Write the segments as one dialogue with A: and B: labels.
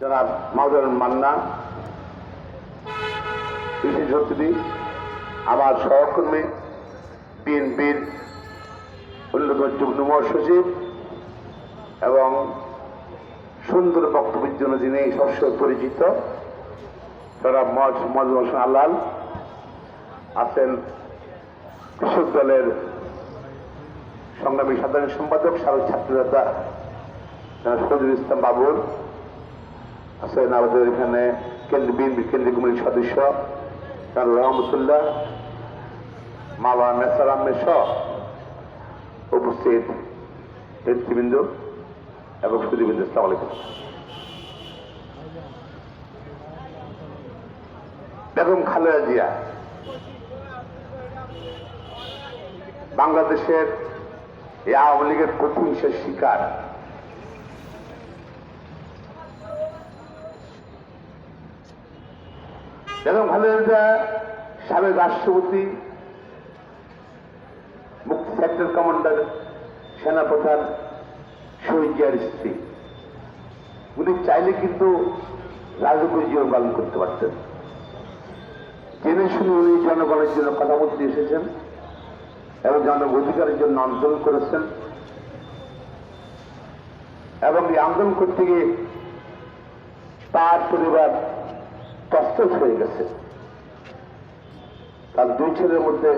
A: জনাব মাহদুর মান্না বিশেষ অতিথি আমার সহকর্মী, বিএনপির অন্যতম যুগ্ম মহাসচিব এবং সুন্দর বক্তব্যের জন্য যিনি সবসময় পরিচিত, জনাব মজুম হোসেন আল্লাল আছেন কৃষক দলের সংগ্রামী সাধারণ সম্পাদক, সাবেক ছাত্রনেতা জনাব ইসলাম বাবুল। আছেন আমাদের এখানে কেন্দ্রীয় কেন্দ্রীয় কমিটির সদস্য জনাব রহমতুল্লাহ, মাওলানা নেসার আহমেদ সহ উপস্থিত নেতৃবৃন্দ এবং সুদীবৃন্দ ইসলাম আলাইকুম। বেগম খালেদা জিয়া, বাংলাদেশের এই আওয়ামী লীগের প্রতিহিংসার শিকার বেগম খালেদা সাবেক রাষ্ট্রপতি মুক্তি সেক্টর কমান্ডার, সেনাপ্রধান, শহীদ জিয়ার স্ত্রী। উনি চাইলে কিন্তু রাজকীয় জীবন পালন করতে পারতেন। জেনে শুনে উনি জনগণের জন্য কথা বলতে এসেছেন এবং জন অধিকারের জন্য আন্দোলন করেছেন। এবং এই আন্দোলন করতে গিয়ে তার পরিবার তস্তস হয়ে গেছে। তার দুই ছেলের মধ্যে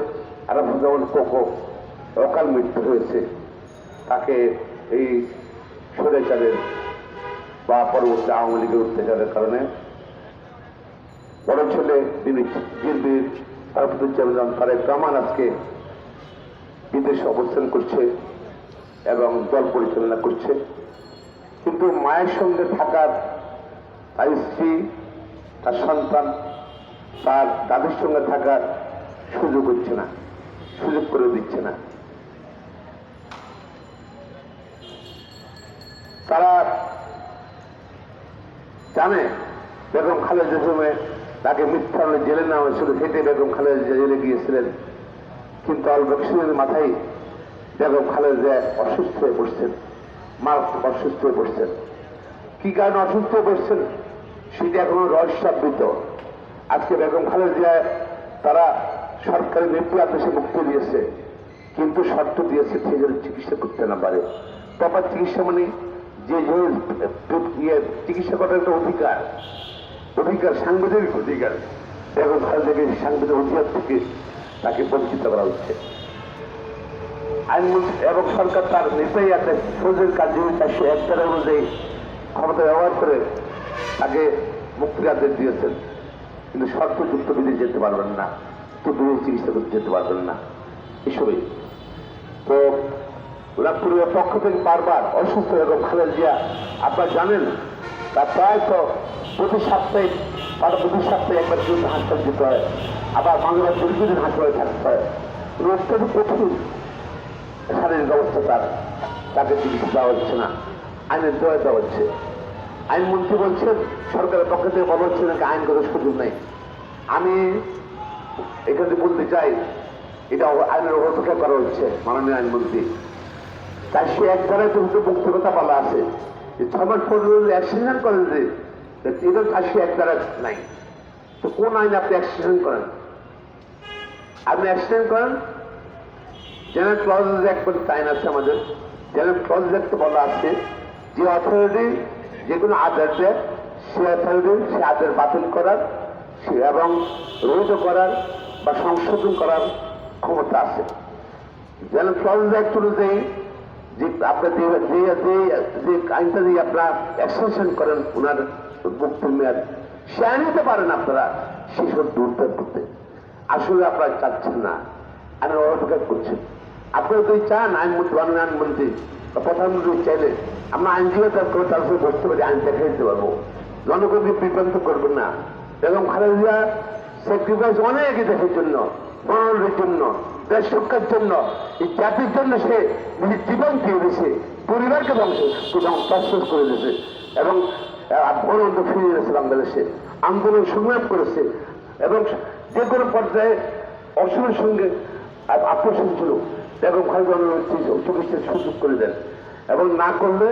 A: আরফুজ্জামান কোকো অকাল মৃত্যু হয়েছে। তাকে এই স্বৈরাচারের বা পরবর্তী আওয়ামী লীগের অত্যাচারের কারণে বড় ছেলে তিনি বিএনপির আরফুজ্জামান তারেক রহমান আজকে বিদেশে অবস্থান করছে এবং দল পরিচালনা করছে। কিন্তু মায়ের সঙ্গে থাকার তার স্ত্রী তার সন্তান তার দাদির সঙ্গে থাকার সুযোগ হচ্ছে না, সুযোগ করে দিচ্ছে না। তারা জানে বেগম খালেদা সময় তাকে মিথ্যা জেলে নেওয়া হয়েছিল হেঁটে বেগম খালেদা জেলে গিয়েছিলেন। কিন্তু অল্প কিছুদিনের মাথায় বেগম খালেদা অসুস্থ হয়ে পড়ছেন মারাত্মক অসুস্থ হয়ে পড়ছেন। কি কারণে অসুস্থ হয়ে পড়ছেন? সেটা এখনও রহস্যাবৃত আজকে বেগম খালেদা তারা সরকারি নেত্রী আদেশে মুক্তি দিয়েছে, কিন্তু শর্ত দিয়েছে সে যেন চিকিৎসা করতে না পারে। প্রপার চিকিৎসা মানে যে যে ইয়ে চিকিৎসা করার একটা অধিকার অধিকার, সাংবিধানিক অধিকার। বেগম খালেদাকে সাংবিধানিক অধিকার থেকে তাকে বঞ্চিত করা হচ্ছে। আইনমন্ত্রী এবং সরকার তার নেতাই আছে ফৌজের কার্যক্রমী চারশো এক ধারা অনুযায়ী ক্ষমতা ব্যবহার করে তাকে মুক্তির আদেশ দিয়েছেন। কিন্তু শর্তযুক্ত বিদেশ যেতে পারবেন না। তো দূরে চিকিৎসা করতে যেতে পারবেন না। এসবই। তো পূর্বের পক্ষ থেকে বারবার অসুস্থ এবং খালেদ জিয়া। আপনারা জানেন তা প্রায় তো প্রতি সপ্তাহে বা প্রতি সপ্তাহে একবার কিন্তু হাসপাতাল যেতে হয়। আবার মাঝে দীর্ঘদিন হাসপাতালে থাকতে হয়। অত্যন্ত কঠিন শারীরিক অবস্থা তার। তাকে চিকিৎসা দেওয়া হচ্ছে না। আইনের দেওয়া হচ্ছে। আইনমন্ত্রী বলছেন সরকারের পক্ষ থেকে বলা হচ্ছে নাকি আইনগত সুযোগ নেই। আমি এখানে বলতে চাই, এটা আইনের অপেক্ষা করা হচ্ছে, মাননীয় আইনমন্ত্রী। তাই সে এক ধারায় তো মুক্তিকতা বলা আছে। যে ছ মাস পর অ্যাক্সিডেন্ট করেন যে এটা তার সে এক ধারা নাই। তো কোন আইনে আপনি অ্যাক্সিডেন্ট করেন? আপনি অ্যাক্সিডেন্ট করেন জেনারেল ক্লজেস অ্যাক্ট আইন আছে আমাদের। জেনারেল ক্লজ অ্যাক্ট বলা আছে যে অথরিটি যে কোনো দেয় সে অথরিটি সে আদেশ বাতিল করার এবং রহিত করার বা সংশোধন করার ক্ষমতা আছে। যেন অ্যাক্ট অনুযায়ী যে আপনার যে যে, যে- আইনটা দিয়ে আপনার এক্সটেনশন করেন, ওনার মুক্তির মেয়াদ, সে আইন নিতে পারেন আপনারা সেসব দূরত্ব করতে। আসলে আপনারা চাচ্ছেন না, আইনের অপেক্ষা করছেন। আপনারা যদি চান আইনমন্ত্রী মাননীয় আইনমন্ত্রী প্রধানমন্ত্রী চাইলে আমরা তার সঙ্গে বসতে পারি, আইন দেখে দিতে পারব। জনগণকে বিভ্রান্ত করবেন না। এবং খালেদা স্যাক্রিফাইস অনেক দেশের জন্য মনোনয়নের জন্য, দেশ রক্ষার জন্য, এই জাতির জন্য সে নিজের জীবন দিয়ে দিয়েছে, পরিবারকে ধ্বংস তসস করে দিয়েছে এবং বনন্ত ফিরিয়ে দিয়েছে বাংলাদেশে। আন্দোলন সংগ্রাম করেছে এবং যে কোনো পর্যায়ে অসমের সঙ্গে আকর্ষণ ছিল বেগম খালেদা চিকিৎসার সুযোগ করে দেন। এবং না করলে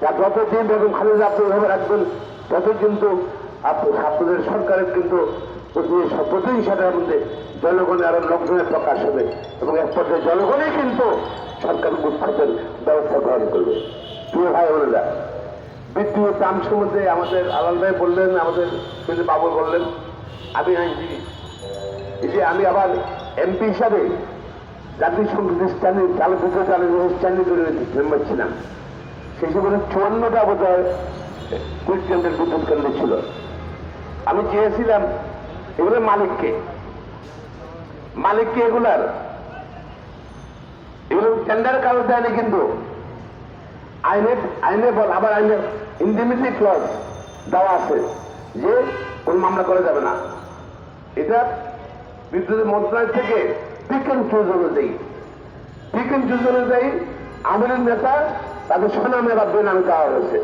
A: যতদিন বেগম খালেদা আপনি ভাবে রাখবেন তত কিন্তু আপ- আপনাদের সরকারের কিন্তু প্রতিহিংসাটার মধ্যে জনগণের আরও লক্ষণের প্রকাশ হবে। এবং এক পর্যায়ে জনগণই কিন্তু সরকার উৎখাতের ব্যবস্থা গ্রহণ করবে। প্রিয় ভাই বোনেরা, বিদ্যুৎ দাম সম্বন্ধে আমাদের আলাল ভাই বললেন, আমাদের বাবু বললেন, আমি আইনজীবী এই যে আমি আবার এমপি হিসাবে সংসদ স্থানীয় চালু বিদ্যুৎ চালু স্থানীয় মেম্বার ছিলাম। সেই সময় চুয়ান্নটা বোধ হয় কেন্দ্রের বিদ্যুৎ কেন্দ্র ছিল। আমি চেয়েছিলাম এগুলোর মালিককে। মালিককে এগুলার। এগুলো টেন্ডার কারও দেয়নি কিন্তু আইনে আইনে বল, আবার আইনে ইন্ডিমিটি ক্লজ দেওয়া আছে যে কোন মামলা করা যাবে না। এটা বিদ্যুৎ মন্ত্রণালয় থেকে পিক অ্যান্ড অনুযায়ী পিক অ্যান্ড অনুযায়ী আমাদের নেতা, তাদের সুনামে বা বেনামে দেওয়া হয়েছে।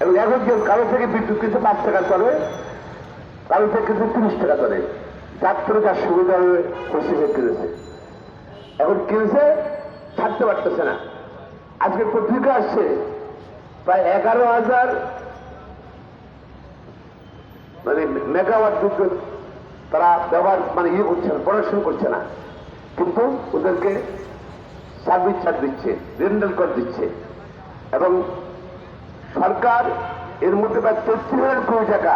A: এবং এখন কেউ কারও থেকে বিদ্যুৎ কিছু পাঁচ টাকা চলে কারও থেকে কিছু তিরিশ টাকা চলে থেকে যার সুবিধা হয়ে হয়ে কিনেছে। এখন কিনছে, ছাড়তে পারতেছে না। আজকে পত্রিকা আসছে, প্রায় এগারো হাজার মানে মেগাওয়াট বিদ্যুৎ তারা ব্যবহার মানে ইয়ে করছে না, প্রোডাকশন করছে না। কিন্তু ওদেরকে সার্ভিস চার্জ দিচ্ছে রেন্ডাল কর দিচ্ছে। এবং সরকার এর মধ্যে প্রায় তেত্রিশ হাজার কোটি টাকা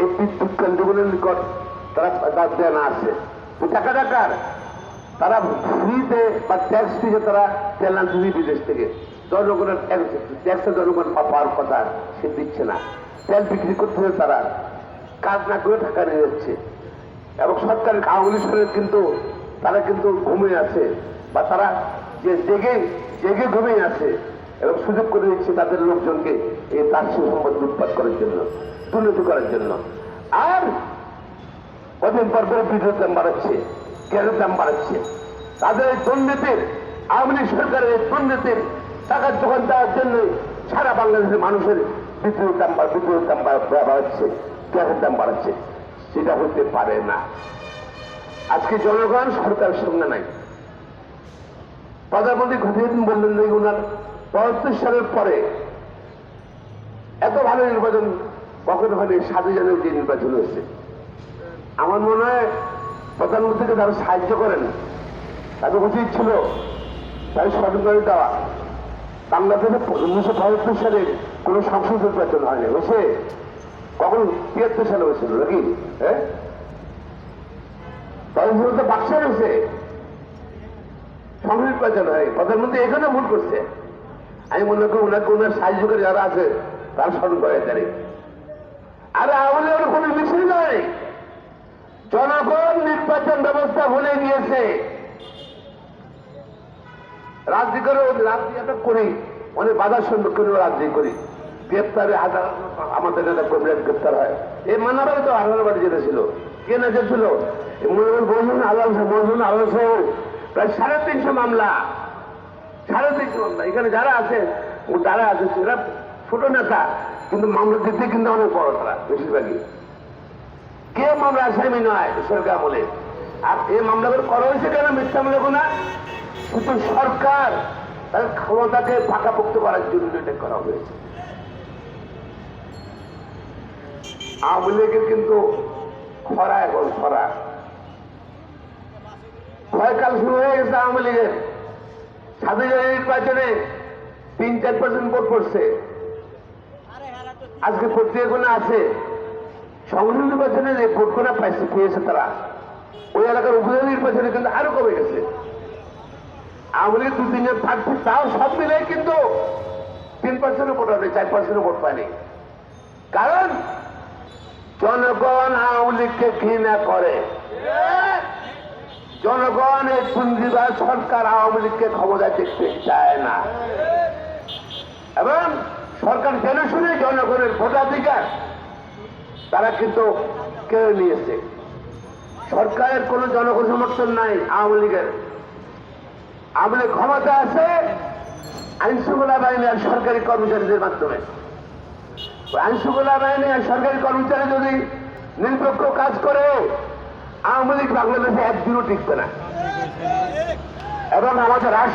A: এই বিদ্যুৎ কেন্দ্রগুলোর নিকট তারা তার দেনা আছে। তো টাকা টাকার তারা ফ্রিতে বা ট্যাক্স দিয়ে তারা তেল দিই বিদেশ থেকে। জনগণের ট্যাক্সে জনগণ পাওয়ার কথা সে দিচ্ছে না। তেল বিক্রি করতে হবে তারা কাজ না করে টাকা নিয়ে যাচ্ছে। এবং সরকারের আওয়ামী সরকার কিন্তু তারা কিন্তু ঘুমিয়ে আছে বা তারা যে জেগে জেগে ঘুমিয়ে আছে এবং সুযোগ করে দিচ্ছে তাদের লোকজনকে এই তার সম্পদ লুটপাট করার জন্য, দুর্নীতি করার জন্য। আর কদিন পর পরে বিদ্যুৎ দাম বাড়াচ্ছে গ্যাসের দাম বাড়াচ্ছে। তাদের এই দুর্নীতির, আওয়ামী লীগ সরকারের এই দুর্নীতির টাকার যোগান দেওয়ার জন্য সারা বাংলাদেশের মানুষের বিদ্যুৎ দাম বা- বিদ্যুতের দাম বাড়াচ্ছে গ্যাসের দাম বাড়াচ্ছে। সেটা হতে পারে না। আজকে জনগণ সরকারের সঙ্গে নাই। প্রধানমন্ত্রী ঘটিয়ে বললেন যে ওনার পঁয়ত্রিশ সালের পরে এত ভালো নির্বাচন কখনো হয়নি সাত জানুয়ারি যে নির্বাচন হয়েছে। আমার মনে হয় প্রধানমন্ত্রীকে যারা সাহায্য করেন। তাদের উচিত ছিল তাই সরকারি দেওয়া। বাংলাদেশে উনিশশো পঁয়ত্রিশ সালে কোন সংসদ নির্বাচন হয়নি। হয়েছে কখন তিয়াত্তর সালে হয়েছিল নাকি? হ্যাঁ? তখন তো বাক্সা রয়েছে। সংসদ নির্বাচন হয়। প্রধানমন্ত্রী এখানে ভুল করছে। আমি মনে করি ওনাকে ওনার সাহায্য করে যারা আছে, তারা স্মরণ করে জানি আরে আওয়ামী লীগের কোনো মিছিল নয় জনগণ নির্বাচন ব্যবস্থা ভুলে গিয়েছে রাজনীতি করে রাজনীতি একটা করি। অনেক বাধার সম্মুখীন রাজনীতি করি। গ্রেপ্তারে হাজার আমাদের নেতা কর্মীরা গ্রেপ্তার হয়। এই মানাবাড়ি তো আলাদা বাড়ি যেতে ছিল কে না বলুন, আলাল আলাল সাহেব। প্রায় সাড়ে তিনশো মামলা। সাড়ে তিনশো মামলা। এখানে যারা আছে যারা আছে, সেরা ছোট নেতা, কিন্তু মামলা দিতে কিন্তু অনেক বড় তারা, বেশিরভাগই। কে মামলা আসামি নয় সরকার বলে আর এই মামলাগুলো করা হয়েছে কেন মিথ্যা মনে না শুধু সরকার তার ক্ষমতাকে পাকাপোক্ত করার জন্য এটা করা হয়েছে। আওয়ামী লীগের কিন্তু খরা এখন, খরা। ভয়কাল শুরু হয়ে গেছে আওয়ামী লীগের। সাথে নির্বাচনে তিন চার পার্সেন্ট ভোট পড়ছে আজকে পত্রিকাগুলো আছে। সংসদ নির্বাচনে যে ভোটগুলো পাইছে, পেয়েছে তারা। ওই এলাকার উপজেলা নির্বাচনে কিন্তু আরও কমে গেছে। আওয়ামী লীগ দু তিনজন থাকছে তাও সব মিলে কিন্তু তিন পার্সেন্টও ভোট হবে চার পার্সেন্টও ভোট পায়নি। কারণ জনগণ আওয়ামী ঘৃণা করে। জনগণ এই পুঞ্জিবাদ সরকার আওয়ামী লীগকে ক্ষমতায় দেখতে চায় না। এবং সরকার জেনে শুনে জনগণের ভোটাধিকার? তারা কিন্তু কেড়ে নিয়েছে। সরকারের কোনো জনগণ সমর্থন নাই আওয়ামী লীগের। আওয়ামী ক্ষমতা আছে আইন শৃঙ্খলা বাহিনী আর সরকারি কর্মচারীদের মাধ্যমে। ওই আইন শৃঙ্খলা বাহিনী সরকারি কর্মচারী যদি নিরপেক্ষ কাজ করে, আওয়ামী লীগ বাংলাদেশে একদিনও টিকবে না। এবং আমাদের রাষ্ট্র